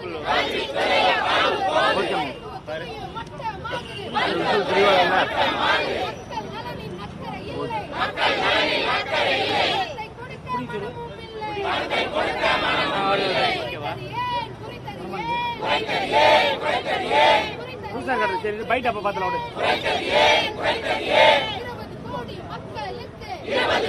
Table சரி byte அப்ப பாத்தல ஓடு இருபது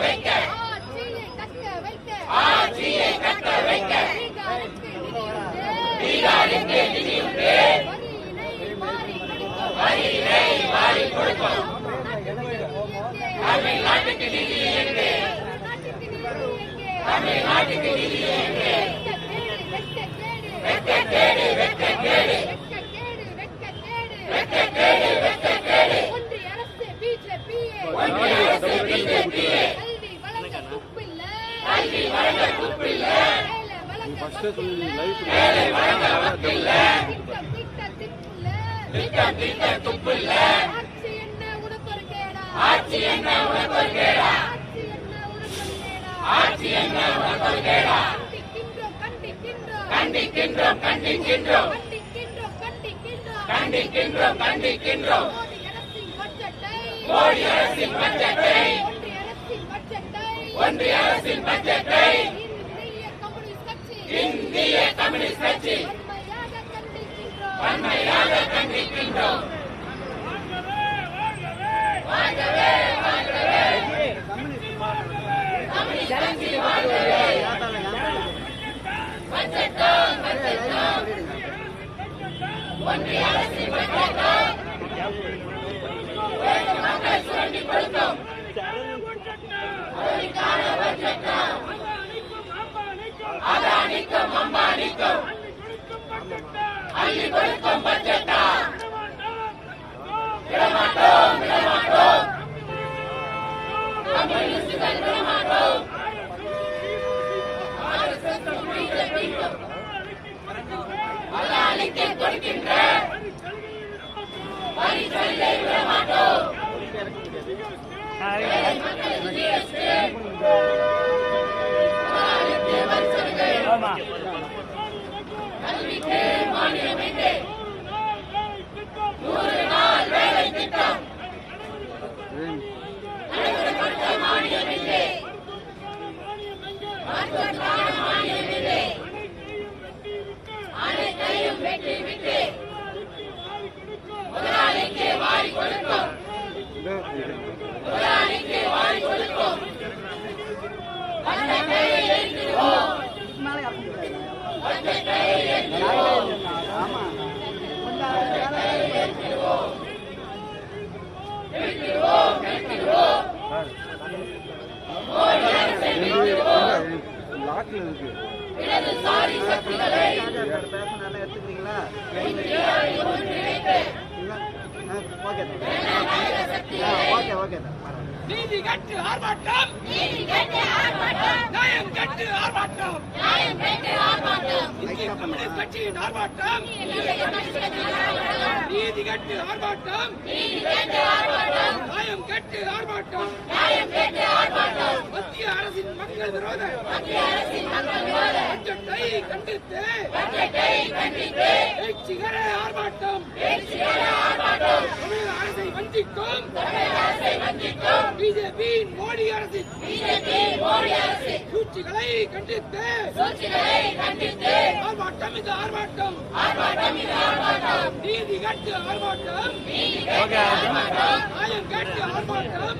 திட்டம் திட்டம் துப்பு இல்ல ஆட்சி என்ன உனக்கு ஒரு கேடா ஆட்சி என்ன உனக்கு ஒரு கேடா? கண்டிக்கின்றோம். கண்டிக்கின்றோம் கண்டிக்கின்றோம் கண்டிக்கின்றோம் மோடி அரசின் பட்ஜெட்டை ஒன்றிய அரசின் பட்ஜெட்டை இந்திய கம்யூனிஸ்ட் கட்சி வன்மையாக கண்டிக்கின்றோம் வாழ்கவே வாழ்கவே ஒன்றிய அரசு பட்ஜெட்டால் உழைக்கும் மக்கள் சுரண்டி கொடுக்கும் அவருக்கான பட்ஜெட்டால் அதானிக்கும் அம்பானிக்கும் அள்ளி கொடுக்கும் பட்ஜெட்டா விடமாட்டோம் விடமாட்டோம் கம்யூனிஸ்டுகள் விடமாட்டோம் அளித்து கொடுக்கின்ற வரி சலுகை விட மாட்டோம் இடதுசாரி சக்திகளை பேசினால எடுத்துக்கிறீங்களா ஓகே ஓகே நீதி கட்டு ஆர்ப்பாட்டம் நீதி கட்டு ஆர்ப்பாட்டம் நியாயம் நீதி கட்டு ஆர்ப்பாட்டம். விரோத பட்ஜெட்டை கண்டித்து எழுச்சிகர ஆர்ப்பாட்டம். தமிழக அரசை வஞ்சிக்கும் பிஜேபி மோடி அரசின் சூழ்ச்சிகளை கண்டித்து ஆர்ப்பாட்டம். இந்த ஆர்ப்பாட்டம் நீதி கட்டு ஆர்ப்பாட்டம். நியாயம் கேட்டு ஆர்ப்பாட்டம்.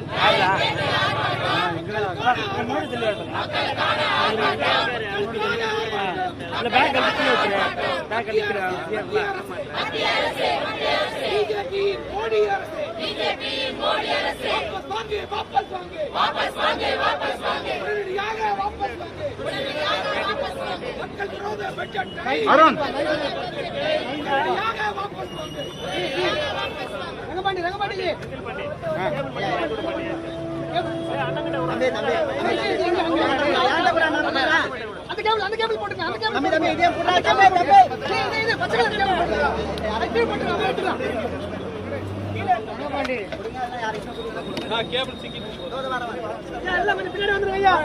பிஜேபி மோடி அரசு பிஜேபி மோடி அரசு வாபஸ் வாங்க வாபஸ் வாங்க வாபஸ் வாங்க வாபஸ் வாங்க உடனடியாக வாபஸ் வாங்க உடனடியாக வாபஸ் வாங்க மக்கள் விரோத பட்ஜெட் அருண். உடனடியாக வாபஸ் வாங்க ரங்கபாண்டி ரங்கபாண்டி. ரங்கபாண்டி அந்த கேபிள் அந்த கேபிள் போட்டுங்க அந்த கேபிள் தம்பி தம்பி இதே போட்டா தம்பி தம்பி இதே இதே பச்சை கலர் கேபிள் போட்டுங்க அதை கேபிள் போட்டுங்க அதை எடுத்துக்கலாம் கேபிள் சிக்கி எல்லாம் கொஞ்சம் பின்னாடி வந்துருங்க ஐயா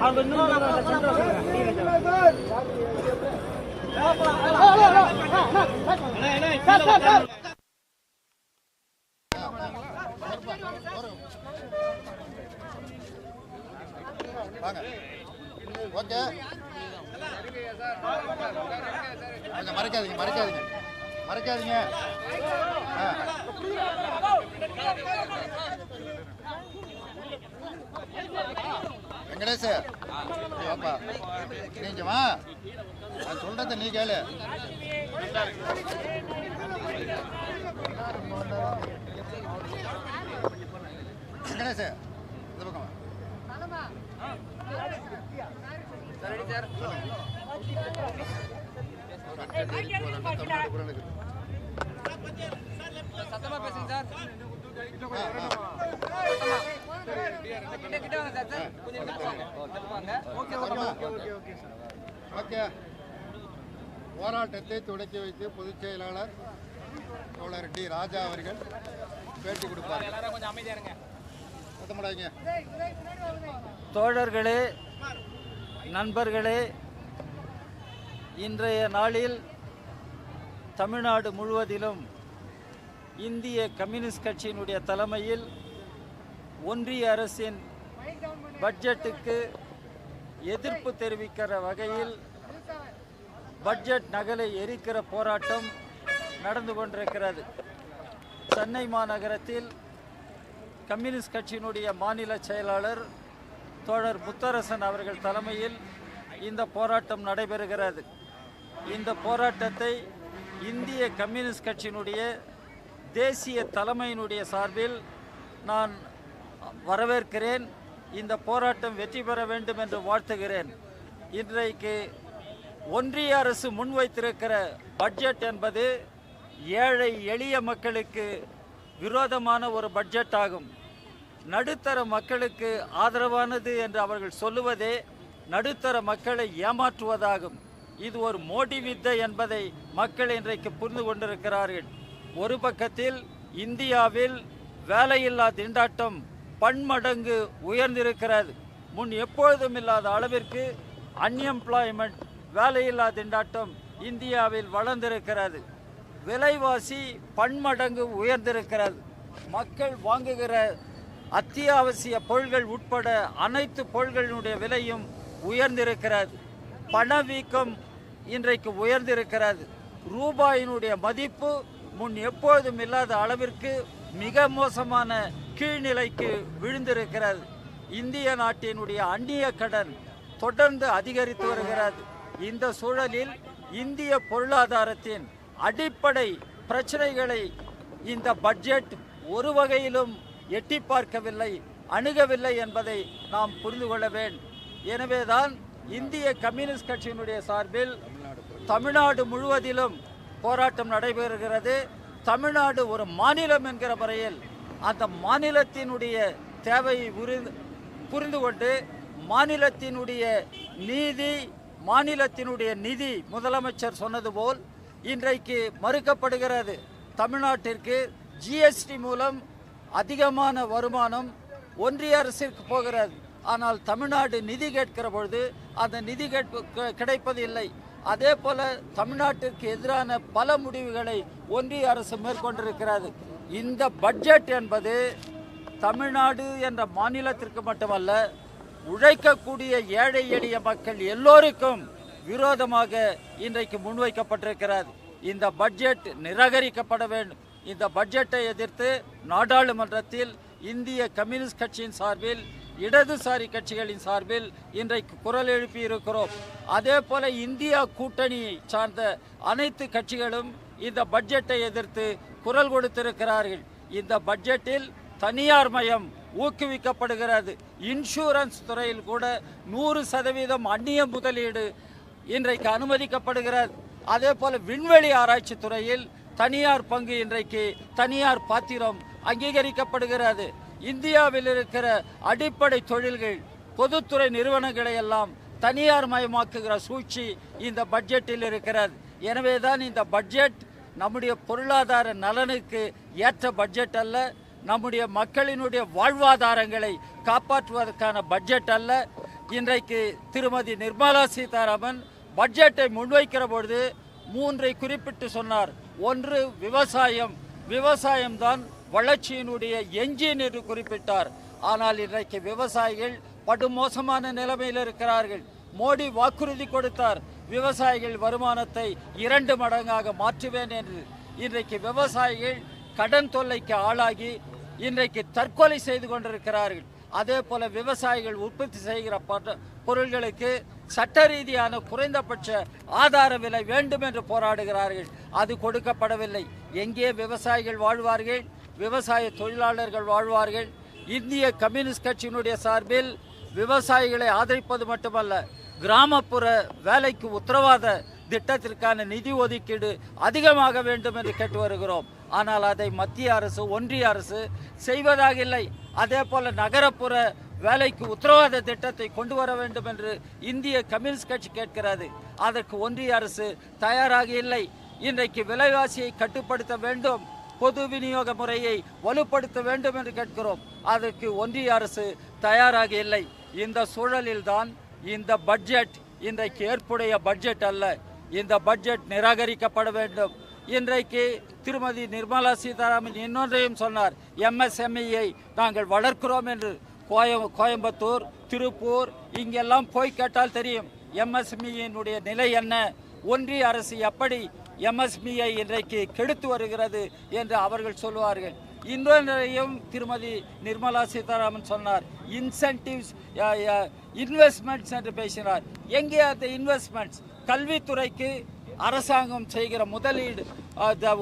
அவங்க இன்னும் சார் சார் சார் வெங்கடேஷ் வாப்பா நீங்க வா நான் சொல்றத நீ கேளு. வெங்கடேஷ் இந்த பக்கம். சத்தமா பேசுங்க சார். ஓகே போராட்டத்தை தொடக்கி வைத்து பொதுச் செயலாளர் தோழர் டி. ராஜா அவர்கள் பேட்டி கொடுப்பார். தோழர்களே நண்பர்களே இன்றைய நாளில் தமிழ்நாடு முழுவதிலும் இந்திய கம்யூனிஸ்ட் கட்சியினுடைய தலைமையில் ஒன்றிய அரசின் பட்ஜெட்டுக்கு எதிர்ப்பு தெரிவிக்கிற வகையில் பட்ஜெட் நகலை எரிக்கிற போராட்டம் நடந்து கொண்டிருக்கிறது. சென்னை மாநகரத்தில் கம்யூனிஸ்ட் கட்சியினுடைய மாநில செயலாளர் தோழர் முத்தரசன் அவர்கள் தலைமையில் இந்த போராட்டம் நடைபெறுகிறது. இந்த போராட்டத்தை இந்திய கம்யூனிஸ்ட் கட்சியினுடைய தேசிய தலைமையினுடைய சார்பில் நான் வரவேற்கிறேன். இந்த போராட்டம் வெற்றி பெற வேண்டும் என்று வாழ்த்துகிறேன். இன்றைக்கு ஒன்றிய அரசு முன்வைத்திருக்கிற பட்ஜெட் என்பது ஏழை எளிய மக்களுக்கு விரோதமான ஒரு பட்ஜெட் ஆகும். நடுத்தர மக்களுக்கு ஆதரவானது என்று அவர்கள் சொல்லுவதே நடுத்தர மக்களை ஏமாற்றுவதாகும். இது ஒரு மோடி வித்தை என்பதை மக்கள் இன்றைக்கு புரிந்து கொண்டிருக்கிறார்கள். ஒரு பக்கத்தில் இந்தியாவில் வேலையில்லா திண்டாட்டம் பன்மடங்கு உயர்ந்திருக்கிறது. முன் எப்பொழுதும் இல்லாத அளவிற்கு அன்எம்ப்ளாய்மெண்ட் வேலையில்லா திண்டாட்டம் இந்தியாவில் வளர்ந்திருக்கிறது. விலைவாசி பன்மடங்கு உயர்ந்திருக்கிறது. மக்கள் வாங்குகிற அத்தியாவசிய பொருள்கள் உட்பட அனைத்து பொருள்களினுடைய விலையும் உயர்ந்திருக்கிறது. பணவீக்கம் இன்றைக்கு உயர்ந்திருக்கிறது. ரூபாயினுடைய மதிப்பு முன் எப்போதும் இல்லாத அளவிற்கு மிக மோசமான கீழ்நிலைக்கு விழுந்திருக்கிறது. இந்திய நாட்டினுடைய அந்நிய கடன் தொடர்ந்து அதிகரித்து வருகிறது. இந்த சூழலில் இந்திய பொருளாதாரத்தின் அடிப்படை பிரச்சனைகளை இந்த பட்ஜெட் ஒரு வகையிலும் எட்டி பார்க்கவில்லை அணுகவில்லை என்பதை நாம் புரிந்து கொள்ள வேண்டும் எனவேதான் இந்திய கம்யூனிஸ்ட் கட்சியினுடைய சார்பில் தமிழ்நாடு முழுவதிலும் போராட்டம் நடைபெறுகிறது. தமிழ்நாடு ஒரு மாநிலம் என்கிற முறையில் அந்த மாநிலத்தினுடைய தேவையை புரிந்து புரிந்து கொண்டு மாநிலத்தினுடைய நீதி மாநிலத்தினுடைய நிதி முதலமைச்சர் சொன்னது போல் இன்றைக்கு மறுக்கப்படுகிறது. தமிழ்நாட்டிற்கு ஜிஎஸ்டி மூலம் அதிகமான வருமானம் ஒன்றிய அரசிற்கு போகிறது. ஆனால் தமிழ்நாடு நிதி கேட்கிற பொழுது அந்த நிதி கேட்பு கிடைப்பது கிடைப்பதில்லை. அதே போல தமிழ்நாட்டிற்கு எதிரான பல முடிவுகளை ஒன்றிய அரசு மேற்கொண்டிருக்கிறது. இந்த பட்ஜெட் என்பது தமிழ்நாடு என்ற மாநிலத்திற்கு மட்டுமல்ல உழைக்கக்கூடிய ஏழை எளிய மக்கள் எல்லோருக்கும் விரோதமாக இன்றைக்கு முன்வைக்கப்பட்டிருக்கிறது. இந்த பட்ஜெட் நிராகரிக்கப்பட வேண்டும். இந்த பட்ஜெட்டை எதிர்த்து நாடாளுமன்றத்தில் இந்திய கம்யூனிஸ்ட் கட்சியின் சார்பில் இடதுசாரி கட்சிகளின் சார்பில் இன்றைக்கு குரல் எழுப்பி இருக்கிறோம் அதே போல இந்தியா கூட்டணியை சார்ந்த அனைத்து கட்சிகளும் இந்த பட்ஜெட்டை எதிர்த்து குரல் கொடுத்திருக்கிறார்கள். இந்த பட்ஜெட்டில் தனியார் மயம் ஊக்குவிக்கப்படுகிறது. இன்சூரன்ஸ் துறையில் கூட நூறு சதவீதம் அந்நிய முதலீடு இன்றைக்கு அனுமதிக்கப்படுகிறது. அதே போல விண்வெளி ஆராய்ச்சி துறையில் தனியார் பங்கு இன்றைக்கு தனியார் பாத்திரம் அங்கீகரிக்கப்படுகிறது. இந்தியாவில் இருக்கிற அடிப்படை தொழில்கள் பொதுத்துறை நிறுவனங்களை எல்லாம் தனியார் மயமாக்குகிற சூழ்ச்சி இந்த பட்ஜெட்டில் இருக்கிறது. எனவே தான் இந்த பட்ஜெட் நம்முடைய பொருளாதார நலனுக்கு ஏற்ற பட்ஜெட் அல்ல நம்முடைய மக்களினுடைய வாழ்வாதாரங்களை காப்பாற்றுவதற்கான பட்ஜெட் அல்ல. இன்றைக்கு திருமதி நிர்மலா சீதாராமன் பட்ஜெட்டை முன்வைக்கிற பொழுது மூன்றை குறிப்பிட்டு சொன்னார். ஒன்று விவசாயம். விவசாயம்தான் வளர்ச்சியினுடைய எஞ்சின் என்று குறிப்பிட்டார். ஆனால் இன்றைக்கு விவசாயிகள் படுமோசமான நிலைமையில் இருக்கிறார்கள். மோடி வாக்குறுதி கொடுத்தார். விவசாயிகள் வருமானத்தை இரண்டு மடங்காக மாற்றுவேன் என்று. இன்றைக்கு விவசாயிகள் கடன் தொல்லைக்கு ஆளாகி இன்றைக்கு தற்கொலை செய்து கொண்டிருக்கிறார்கள். அதே போல விவசாயிகள் உற்பத்தி செய்கிற பொருள்களுக்கு சட்ட ரீதியான குறைந்தபட்ச ஆதார விலை வேண்டும் என்று போராடுகிறார்கள். அது கொடுக்கப்படவில்லை. எங்கே விவசாயிகள் வாழ்வார்கள்? விவசாய தொழிலாளர்கள் வாழ்வார்கள். இந்திய கம்யூனிஸ்ட் கட்சியினுடைய சார்பில் விவசாயிகளை ஆதரிப்பது மட்டுமல்ல கிராமப்புற வேலைக்கு உத்தரவாத திட்டத்திற்கான நிதி ஒதுக்கீடு அதிகமாக வேண்டும் என்று கேட்டு வருகிறோம். ஆனால் அதை மத்திய அரசு ஒன்றிய அரசு செய்வதாக இல்லை. அதே போல நகரப்புற வேலைக்கு உத்தரவாத திட்டத்தை கொண்டு வர வேண்டும் என்று இந்திய கம்யூனிஸ்ட் கட்சி கேட்கிறது. அதற்கு ஒன்றிய அரசு தயாராக இல்லை. இன்றைக்கு விலைவாசியை கட்டுப்படுத்த வேண்டும். பொது விநியோக முறையை வலுப்படுத்த வேண்டும் என்று கேட்கிறோம். அதற்கு ஒன்றிய அரசு தயாராக இல்லை. இந்த சூழலில்தான் இந்த பட்ஜெட் இன்றைக்கு ஏற்புடைய பட்ஜெட் அல்ல. இந்த பட்ஜெட் நிராகரிக்கப்பட வேண்டும். இன்றைக்கு திருமதி நிர்மலா சீதாராமன் இன்னொன்றையும் சொன்னார். எம்எஸ்எம்இயை நாங்கள் வளர்க்கிறோம் என்று. கோயம் கோயம்புத்தூர் திருப்பூர் இங்கெல்லாம் போய் கேட்டால் தெரியும். எம்எஸ்எம்இயினுடைய நிலை என்ன? ஒன்றிய அரசு எப்படி எம்எஸ்பியை இன்றைக்கு கெடுத்து வருகிறது என்று அவர்கள் சொல்லுவார்கள். இன்றையும் திருமதி நிர்மலா சீதாராமன் சொன்னார். இன்சென்டிவ்ஸ் இன்வெஸ்ட்மெண்ட்ஸ் என்று பேசினார். எங்கே அந்த இன்வெஸ்ட்மெண்ட்ஸ் கல்வித்துறைக்கு அரசாங்கம் செய்கிற முதலீடு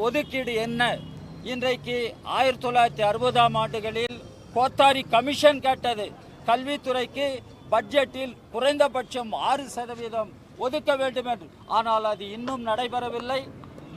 ஒதுக்கீடு என்ன? இன்றைக்கு ஆயிரத்தி தொள்ளாயிரத்தி அறுபதாம் ஆண்டுகளில் கோத்தாரி கமிஷன் கேட்டது. கல்வித்துறைக்கு பட்ஜெட்டில் குறைந்தபட்சம் ஆறு சதவீதம் ஒதுக்க வேண்டும் என்று. ஆனால் அது இன்னும் நடைபெறவில்லை.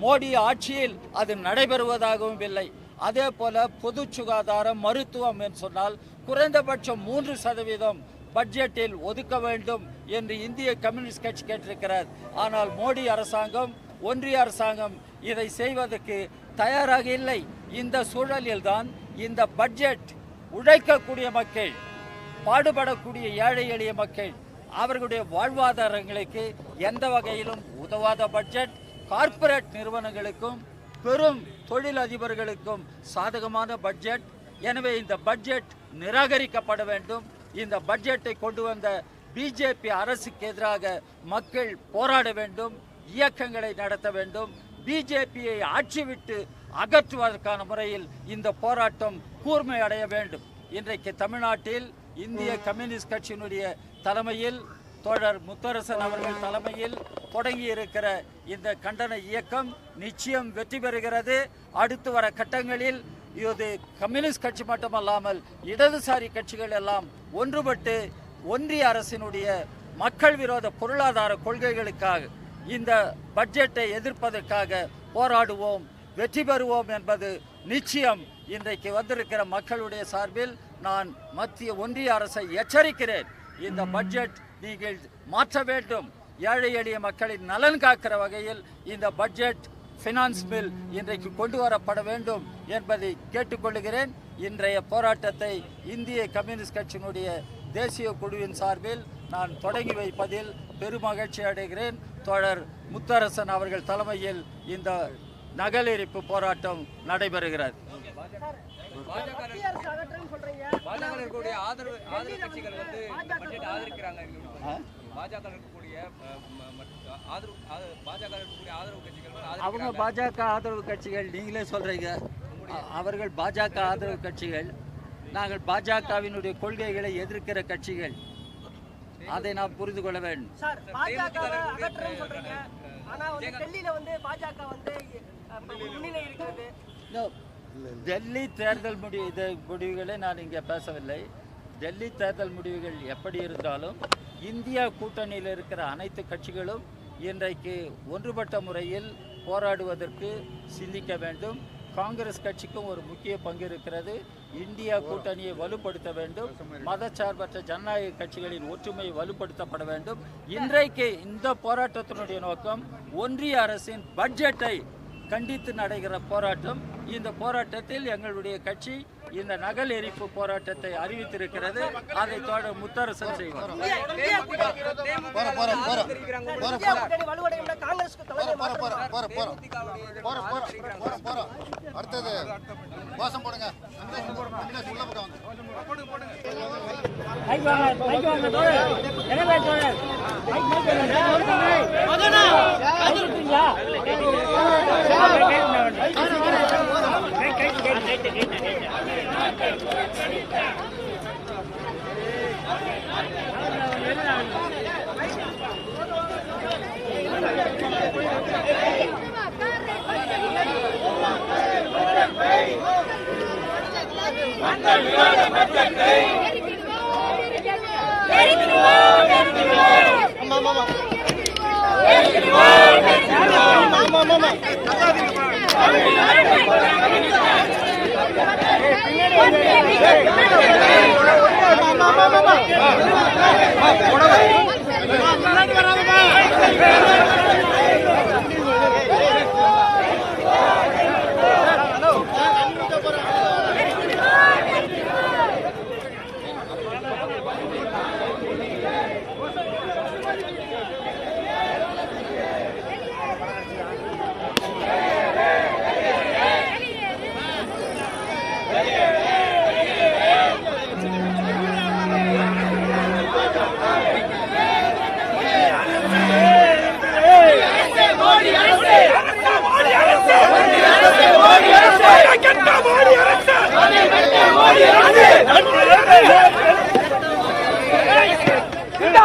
மோடி ஆட்சியில் அது நடைபெறுவதாகவும் இல்லை. அதே போல பொது சுகாதாரம் மருத்துவம் என்று சொன்னால் குறைந்தபட்சம் மூன்று சதவீதம் பட்ஜெட்டில் ஒதுக்க வேண்டும் என்று இந்திய கம்யூனிஸ்ட் கட்சி கேட்டிருக்கிறார். ஆனால் மோடி அரசாங்கம் ஒன்றிய அரசாங்கம் இதை செய்வதற்கு தயாராக இல்லை. இந்த சூழலில்தான் இந்த பட்ஜெட் உழைக்கக்கூடிய மக்கள் பாடுபடக்கூடிய ஏழை எளிய மக்கள் அவர்களுடைய வாழ்வாதாரங்களுக்கு எந்த வகையிலும் உதவாத பட்ஜெட். கார்ப்பரேட் நிறுவனங்களுக்கும் பெரும் தொழிலதிபர்களுக்கும் சாதகமான பட்ஜெட். எனவே இந்த பட்ஜெட் நிராகரிக்கப்பட வேண்டும். இந்த பட்ஜெட்டை கொண்டு வந்த பிஜேபி அரசுக்கு எதிராக மக்கள் போராட வேண்டும் இயக்கங்களை நடத்த வேண்டும். பிஜேபியை ஆட்சி விட்டு அகற்றுவதற்கான முறையில் இந்த போராட்டம் கூர்மை அடைய வேண்டும். இன்றைக்கு தமிழ்நாட்டில் இந்திய கம்யூனிஸ்ட் கட்சியினுடைய தலைமையில் தோழர் முத்தரசன் அவர்கள் தலைமையில் தொடங்கி இருக்கிற இந்த கண்டன இயக்கம் நிச்சயம் வெற்றி பெறுகிறது. அடுத்து வர கட்டங்களில் இது கம்யூனிஸ்ட் கட்சி மட்டுமல்லாமல் இடதுசாரி கட்சிகள் எல்லாம் ஒன்றுபட்டு ஒன்றிய அரசினுடைய மக்கள் விரோத பொருளாதார கொள்கைகளுக்காக இந்த பட்ஜெட்டை எதிர்ப்பதற்காக போராடுவோம் வெற்றி பெறுவோம் என்பது நிச்சயம் இன்றைக்கு வந்திருக்கிற மக்களுடைய சார்பில் நான் மத்திய ஒன்றிய அரசை எச்சரிக்கிறேன். இந்த பட்ஜெட் நீங்கள் மாற்ற வேண்டும். ஏழை எளிய மக்களின் நலன் காக்கிற வகையில் இந்த பட்ஜெட் ஃபினான்ஸ் பில் இன்றைக்கு கொண்டு வரப்பட வேண்டும் என்பதை கேட்டுக்கொள்கிறேன். இன்றைய போராட்டத்தை இந்திய கம்யூனிஸ்ட் கட்சியினுடைய தேசிய குழுவின் சார்பில் நான் தொடங்கி வைப்பதில் பெருமகிழ்ச்சி அடைகிறேன். தொடர் முத்தரசன் அவர்கள் தலைமையில் இந்த நகலெரிப்பு போராட்டம் நடைபெறுகிறது. பாஜக இருக்கக்கூடிய ஆதரவு ஆதரவு கட்சிகள் வந்து பட்ஜெட் ஆதரிக்கிறாங்க. பாஜக இருக்கக்கூடிய ஆதரவு பாஜக இருக்கக்கூடிய ஆதரவு கட்சிகள் அவங்க பாஜக ஆதரவு கட்சிகள் நீங்களே சொல்றீங்க. அவர்கள் பாஜக ஆதரவு கட்சிகள் நாங்கள் பாஜகவினுடைய கொள்கைகளை எதிர்க்கிற கட்சிகள். அதை நாம் புரிந்து கொள்ள வேண்டும். சார் பாஜக அகற்றணும் சொல்றீங்க. ஆனா வந்து டெல்லியில வந்து பாஜக வந்து முன்னிலை இருக்கிறது. டெல்லி தேர்தல் முடிவு இது முடிவுகளை நான் இங்கே பேசவில்லை. டெல்லி தேர்தல் முடிவுகள் எப்படி இருந்தாலும் இந்தியா கூட்டணியில் இருக்கிற அனைத்து கட்சிகளும் இன்றைக்கு ஒன்றுபட்ட முறையில் போராடுவதற்கு சிந்திக்க வேண்டும். காங்கிரஸ் கட்சிக்கும் ஒரு முக்கிய பங்கு இருக்கிறது. இந்தியா கூட்டணியை வலுப்படுத்த வேண்டும். மதச்சார்பற்ற ஜனநாயக கட்சிகளின் ஒற்றுமை வலுப்படுத்தப்பட வேண்டும். இன்றைக்கு இந்த போராட்டத்தினுடைய நோக்கம் ஒன்றிய அரசின் பட்ஜெட்டை கண்டித்து நடைகிற போராட்டம். இந்த போராட்டத்தில் எங்களுடைய கட்சி இந்த நகல் எரிப்பு போராட்டத்தை அறிவித்திருக்கிறது அதை தொடர் முத்தரசன் செய்வார் அடுத்தது கோஷம் போடுங்க போடுங்க. வெங்கடேஷ் உள்ள பக்கம் வாங்க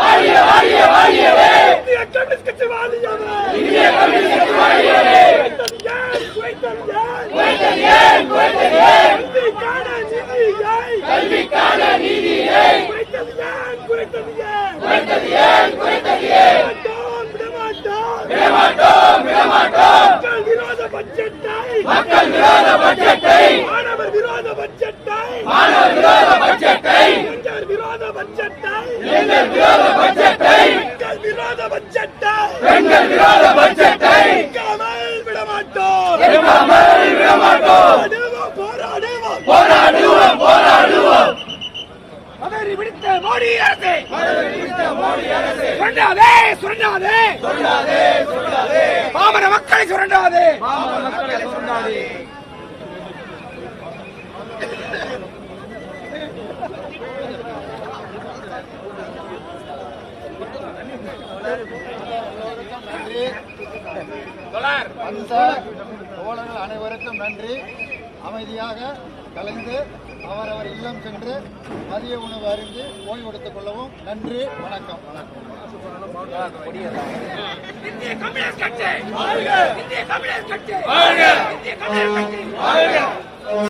மைக் வாங்க தோழர் எனவே தோழர் மைக் மைக் வாங்க மகனா இருக்கீங்களா மக்கள் விரோத பட்ஜெட்டை மாணவர் விரோத பட்ஜெட்டை மாணவர் விரோத பட்ஜெட்டை எங்கள் விரோத பட்ஜெட்டை எங்கள் விரோத பட்ஜெட்டை எங்கள் விரோத பட்ஜெட்டை எங்கள் விரோத பட்ஜெட்டை எடுக்காமல் விட மாட்டோம் எடுக்காமல் விட மாட்டோம் போராடுவோம் போராடுவோம் போராடுவோம் மதுரை பிடித்த மோடி அரசு சுரண்டாதே சுரண்டாதே சுரண்டாதே சுரண்டாதே பாமர மக்களை சுரண்டாதே பாமர மக்களை சுரண்டாதே வந்த தோழர்கள் அனைவருக்கும் நன்றி. அமைதியாக கலந்து அவரவர் இல்லம் சென்று மதிய உணவு அறிந்து ஓய்வு எடுத்துக் கொள்ளவும் நன்றி வணக்கம். வணக்கம்